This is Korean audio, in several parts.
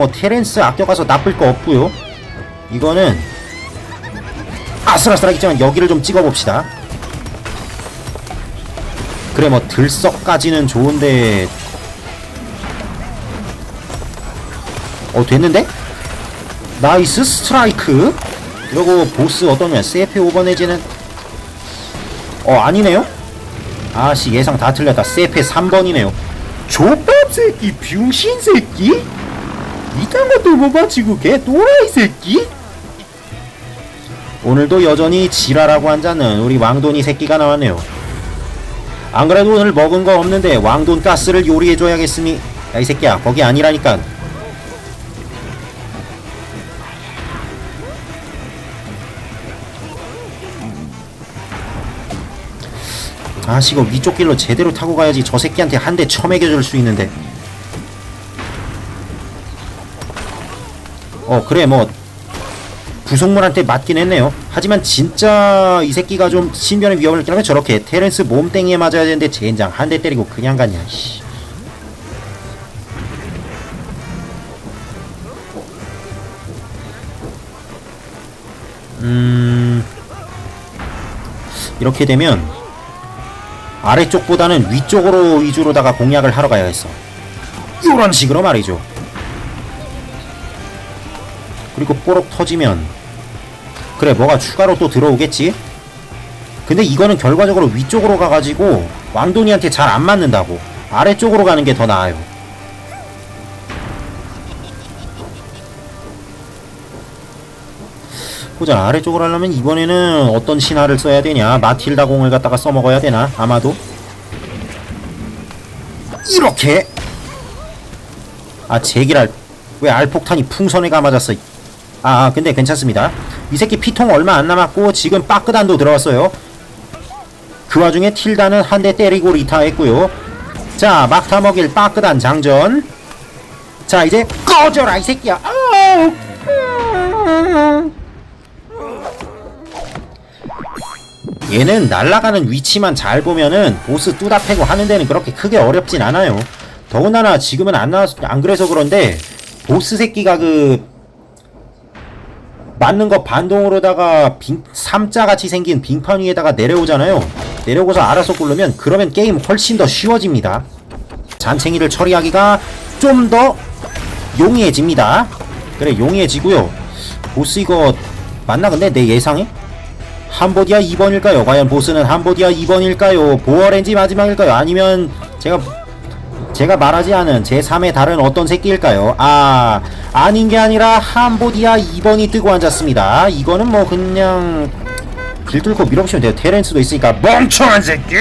뭐 테렌스 아껴가서 나쁠 거 없고요. 이거는 아슬아슬하겠지만 여기를 좀 찍어봅시다. 그래 뭐 들썩까지는 좋은데. 어 됐는데? 나이스 스트라이크. 그리고 보스 어떠냐 세페 오버 내지는? 어 아니네요? 아씨 예상 다 틀렸다. 세페 3번이네요. 족밥 새끼 병신 새끼 이딴 것도 못 맞히고 걔 또라이 새끼. 오늘도 여전히 지랄하고 앉았는 우리 왕돈이 새끼가 나왔네요. 안 그래도 오늘 먹은 거 없는데 왕돈 가스를 요리해줘야겠으니 야 이 새끼야 거기 아니라니까. 아씨 이거 위쪽 길로 제대로 타고 가야지 저 새끼한테 한대 쳐매겨줄 수 있는데 어 그래 뭐 부속물한테 맞긴 했네요. 하지만 진짜 이 새끼가 좀 신변의 위협을 느끼려면 저렇게 테렌스 몸땡이에 맞아야 되는데 젠장 한 대 때리고 그냥 갔냐 씨. 음 이렇게 되면 아래쪽보다는 위쪽으로 위주로다가 공략을 하러 가야겠어 이런 식으로 말이죠 그리고 뽀록 터지면. 그래 뭐가 추가로 또 들어오겠지? 근데 이거는 결과적으로 위쪽으로 가가지고 왕돈이한테 잘 안 맞는다고. 아래쪽으로 가는 게 더 나아요. 보자 아래쪽으로 하려면 이번에는 어떤 신화를 써야 되냐? 마틸다 공을 갖다가 써먹어야 되나? 아마도? 이렇게! 아 제기랄. 왜 알폭탄이 풍선에가 맞았어 아, 아 근데 괜찮습니다. 이 새끼 피통 얼마 안 남았고 지금 빠끄단도 들어왔어요. 그 와중에 틸다는 한 대 때리고 리타했고요. 자 막타 먹일 빠끄단 장전. 자 이제 꺼져라 이 새끼야. 얘는 날아가는 위치만 잘 보면은 보스 뚜다 패고 하는 데는 그렇게 크게 어렵진 않아요. 더군다나 지금은 안 나왔 안 그래서 그런데 보스 새끼가 그 맞는 거 반동으로다가 빙, 삼자 같이 생긴 빙판 위에다가 내려오잖아요. 내려오고서 알아서 굴르면 그러면 게임 훨씬 더 쉬워집니다. 잔챙이를 처리하기가 좀 더 용이해집니다. 그래 용이해지고요. 보스 이거 맞나 근데 내 예상에? 함보디아 2번일까요? 과연 보스는 함보디아 2번일까요? 보어렌지 마지막일까요? 아니면 제가 제가 말하지 않은 제3의 다른 어떤 새끼일까요? 아, 아닌 게 아니라 함보디아 2번이 뜨고 앉았습니다. 이거는 뭐 그냥 길 뚫고 밀어붙이면 돼요. 테렌스도 있으니까 멍청한 새끼!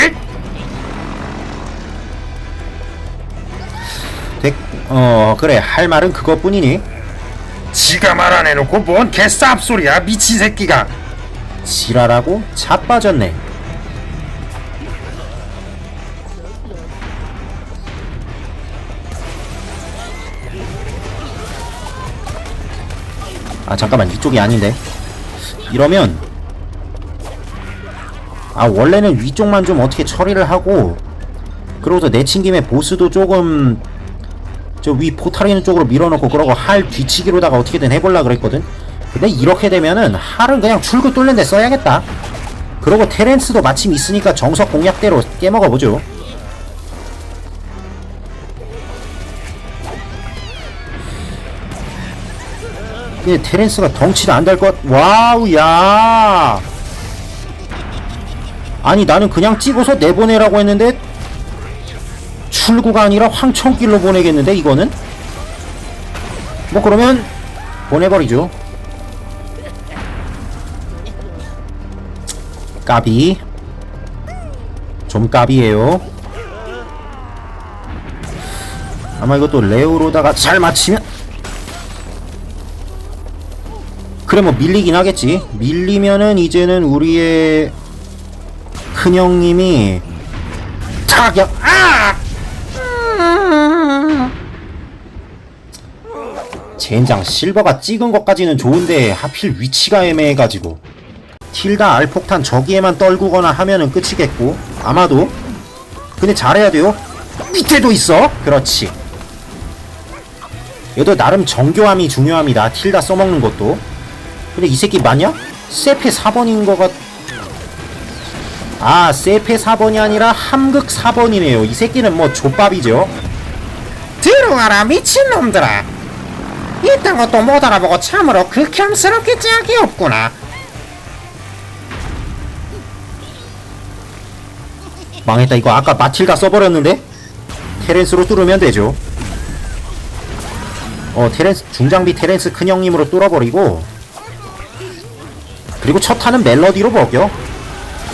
됐, 어, 그래. 할 말은 그것뿐이니? 지가 말 안 해놓고 뭔 개쌉소리야 미친 새끼가 지랄하고 자빠졌네. 아 잠깐만 이쪽이 아닌데. 이러면 아 원래는 위쪽만 좀 어떻게 처리를 하고 그러고서 내친 김에 보스도 조금 저 위 포탈 있는 쪽으로 밀어놓고 그러고 할 뒤치기로다가 어떻게든 해볼라 그랬거든? 근데 이렇게 되면은 할은 그냥 출구 뚫는 데 써야겠다. 그러고 테렌스도 마침 있으니까 정석 공략대로 깨먹어보죠 근데 테렌스가 덩치도 안될것 와우 야. 아니 나는 그냥 찍어서 내보내라고 했는데 출구가 아니라 황천길로 보내겠는데 이거는? 뭐 그러면 보내버리죠. 까비. 좀 까비에요. 아마 이것도 레오로다가 잘 맞히면 그래 뭐 밀리긴 하겠지. 밀리면은 이제는 우리의 큰형님이 타격 아! 젠장 실버가 찍은 것까지는 좋은데 하필 위치가 애매해가지고. 틸다 알폭탄 저기에만 떨구거나 하면은 끝이겠고. 아마도. 근데 잘해야 돼요. 밑에도 있어? 그렇지. 얘도 나름 정교함이 중요합니다. 틸다 써먹는 것도 근데 이 새끼 맞냐? 세페 4번인 거 같... 아 세페 4번이 아니라 함극 4번이네요. 이 새끼는 뭐 족밥이죠. 들어와라 미친놈들아. 이딴 것도 못 알아보고 참으로 극혐스럽게 짝이 없구나. 망했다 이거. 아까 마틸다 써버렸는데? 테렌스로 뚫으면 되죠. 어 테렌스 중장비 테렌스 큰형님으로 뚫어버리고 그리고 첫 타는 멜로디로 먹여.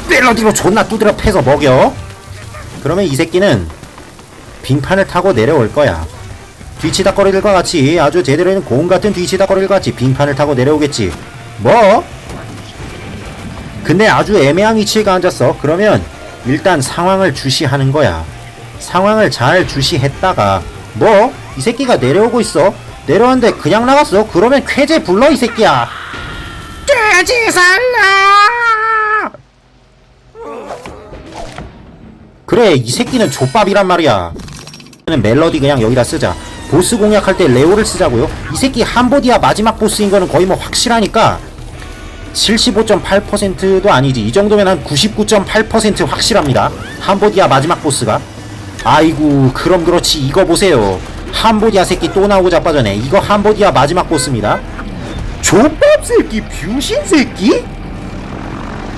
멜로디로 존나 두드려 패서 먹여. 그러면 이 새끼는 빙판을 타고 내려올 거야. 뒤치다거리들과 같이 아주 제대로 된 고음 같은 뒤치다거리들과 같이 빙판을 타고 내려오겠지. 뭐? 근데 아주 애매한 위치에 앉았어. 그러면 일단 상황을 주시하는 거야. 상황을 잘 주시했다가 뭐? 이 새끼가 내려오고 있어? 내려왔는데 그냥 나갔어? 그러면 쾌제 불러 이 새끼야 돼지 살라. 그래 이 새끼는 족밥이란 말이야. 는 멜로디 그냥 여기다 쓰자. 보스 공략할 때 레오를 쓰자고요. 이 새끼 함보디아 마지막 보스인 거는 거의 뭐 확실하니까 75.8%도 아니지. 이 정도면 한 99.8% 확실합니다. 함보디아 마지막 보스가. 아이고 그럼 그렇지. 이거 보세요. 함보디아 새끼 또 나오고 자빠져네. 이거 함보디아 마지막 보스입니다 족밥 새끼 병신 새끼?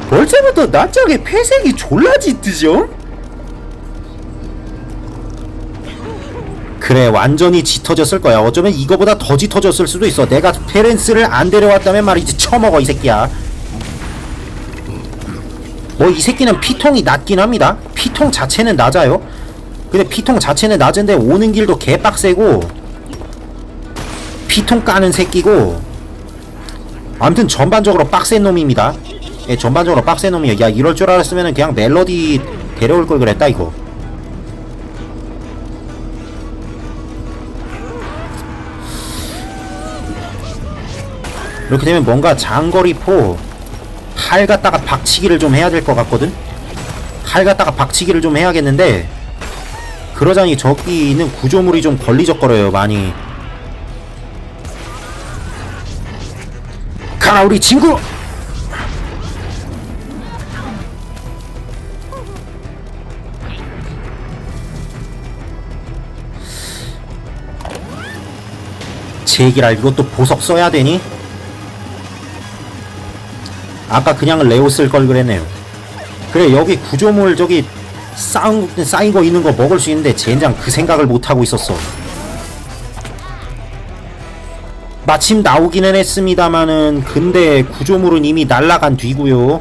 벌써부터 낯짝에 폐색이 졸라 짙으죠? 그래 완전히 짙어졌을 거야. 어쩌면 이거보다 더 짙어졌을 수도 있어. 내가 페렌스를 안 데려왔다면 말이지 처먹어 이 새끼야. 뭐 이 새끼는 피통이 낮긴 합니다. 피통 자체는 낮아요. 근데 피통 자체는 낮은데 오는 길도 개빡세고 피통 까는 새끼고 아무튼 전반적으로 빡센 놈입니다. 예 전반적으로 빡센 놈이야 야 이럴 줄 알았으면 그냥 멜로디 데려올 걸 그랬다 이거. 이렇게 되면 뭔가 장거리포 활 갖다가 박치기를 좀 해야 될 것 같거든? 활 갖다가 박치기를 좀 해야겠는데 그러자니 저기 있는 구조물이 좀 걸리적거려요 많이 가라 우리 친구! 제기랄 이것도 보석 써야 되니? 아까 그냥 레오 쓸 걸 그랬네요. 그래 여기 구조물 저기 쌓은, 쌓인 거 있는 거 먹을 수 있는데 젠장 그 생각을 못 하고 있었어. 마침 나오기는 했습니다마는 근데 구조물은 이미 날라간 뒤고요.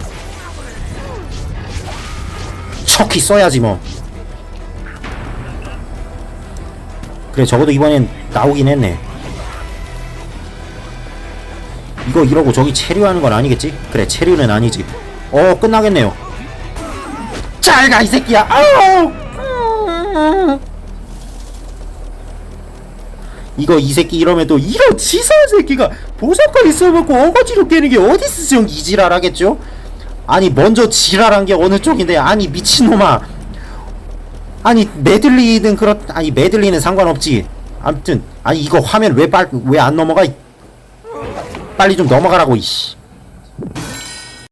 척히 써야지 뭐. 그래 적어도 이번엔 나오긴 했네. 이거 이러고 저기 체류하는 건 아니겠지? 그래 체류는 아니지 어 끝나겠네요 잘가이 새끼야 아우 이거 이 새끼 이러면 또 이런 치사한 새끼가 보석까지 써먹고 어거지로 깨는 게 어디서 좀 이지랄하겠죠? 아니 먼저 지랄한 게 어느 쪽인데? 아니 미친놈아. 아니 메들리는 그렇 아니 메들리는 상관없지. 아무튼 아니 이거 화면 왜 빨 왜 안 넘어가? 이 빨리 좀 넘어가라고 이씨